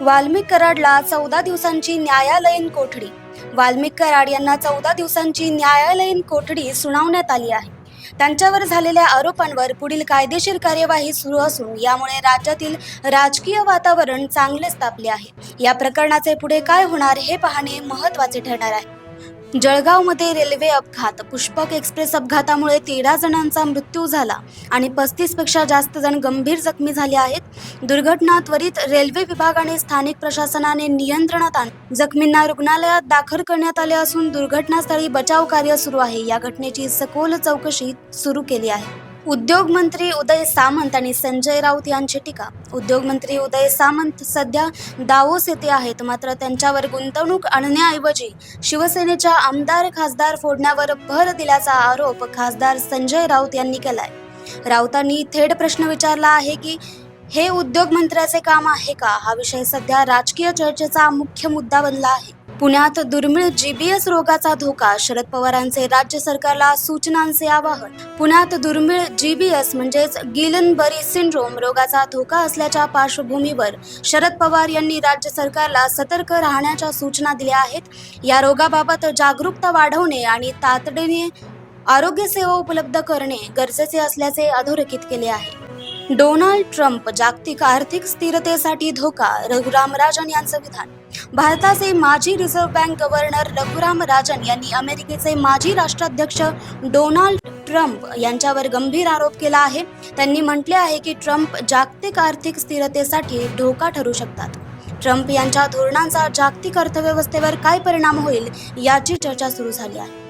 वाल्मिक कराडला चौदा दिवसांची न्यायालयीन कोठडी. वाल्मिक कराड यांना चौदा दिवसांची न्यायालयीन कोठडी सुनावण्यात आली आहे. त्यांच्यावर झालेल्या आरोपांवर पुढील कायदेशीर कार्यवाही सुरू असून यामुळे राज्यातील राजकीय वातावरण चांगलेच तापले आहे. या प्रकरणाचे पुढे काय होणार हे पाहणे महत्त्वाचे ठरणार आहे. जळगावमध्ये रेल्वे अपघात पुष्पक एक्सप्रेस अपघातामुळे तेरा जणांचा मृत्यू झाला आणि पस्तीसपेक्षा जास्त जण गंभीर जखमी झाले आहेत. दुर्घटना त्वरित रेल्वे विभागाने स्थानिक प्रशासनाने नियंत्रणात आण जखमींना रुग्णालयात दाखल करण्यात आले असून दुर्घटनास्थळी बचाव कार्य सुरू आहे. या घटनेची सखोल चौकशी सुरू केली आहे. उद्योगमंत्री उदय सामंत आणि संजय राऊत यांची टीका. उद्योगमंत्री उदय सामंत सध्या दावोस येथे आहेत. मात्र त्यांच्यावर गुंतवणूक आणण्याऐवजी शिवसेनेच्या आमदार खासदार फोडण्यावर भर दिल्याचा आरोप खासदार संजय राऊत यांनी केलाय. राऊतांनी थेट प्रश्न विचारला आहे की हे उद्योग मंत्र्याचे काम आहे का? हा विषय सध्या राजकीय चर्चेचा मुख्य मुद्दा बनला आहे. पुण्यात दुर्मिळ जीबीएस रोगाचा धोका शरद पवारांचे राज्य सरकारला सूचनांचे आवाहन. पुण्यात दुर्मिळ जीबीएस म्हणजेच गिलन बरी सिंड्रोम रोगाचा धोका असल्याच्या पार्श्वभूमीवर शरद पवार यांनी राज्य सरकारला सतर्क राहण्याच्या सूचना दिल्या आहेत. या रोगाबाबत जागरूकता वाढवणे आणि तातडीने आरोग्य सेवा उपलब्ध करणे गरजेचे असल्याचे अधोरेखित केले आहे. डोनाल्ड ट्रम्प जागतिक आर्थिक स्थिरतेसाठी धोका रघुराम राजन यांचं विधान. भारताचे माजी reserve bank governor Raghuram Rajan यांनी अमेरिकेचे माजी राष्ट्राध्यक्ष डोनाल्ड ट्रम्प यांच्यावर गंभीर आरोप केला आहे. त्यांनी म्हटले आहे की ट्रम्प जागतिक आर्थिक स्थिरतेसाठी धोका ठरू शकतात. ट्रम्प यांच्या धोरणांचा जागतिक अर्थव्यवस्थेवर काय परिणाम होईल याची चर्चा सुरू झाली आहे.